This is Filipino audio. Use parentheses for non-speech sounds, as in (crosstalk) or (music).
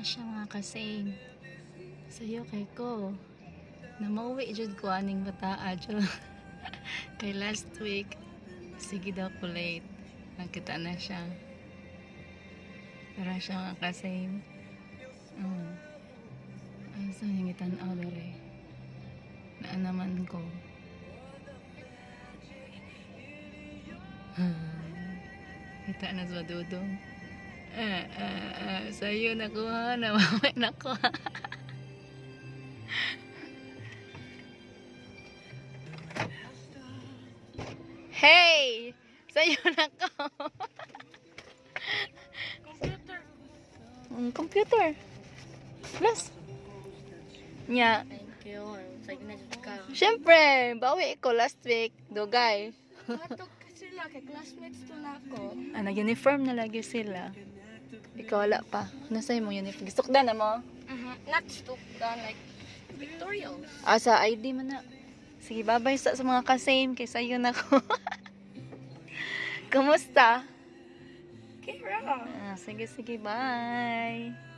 na siya mga kasing. Sa'yo kay ko. Na mauwi jud ko aning bataa jud. (laughs) kay last week, sige daw ko late. Nakita na siya. Para siya mga kasing. Mm. Ay, sa hingitan ako. Naan naman ko. Kita na sa dudong. Ah, ah, ah, sa'yo nakuha na, (laughs) mamay nakuha. hey! Sa'yo (laughs) na ko. Computer. Mm, computer. Plus. Nya. Thank you. Siyempre, bawi ko last week. Dugay. Katok sila kay classmates to na ako. Ah, nag-uniform na lagi sila. Ikaw wala pa. Nasa mo uniform? Gusto na mo? Mhm. Not uh, like pictorials. Ah, sa ID mo na. Sige, babay sa, sa mga kasame. Kaysa yun ako. (laughs) Kumusta? Kira. Ah, sige, sige, bye.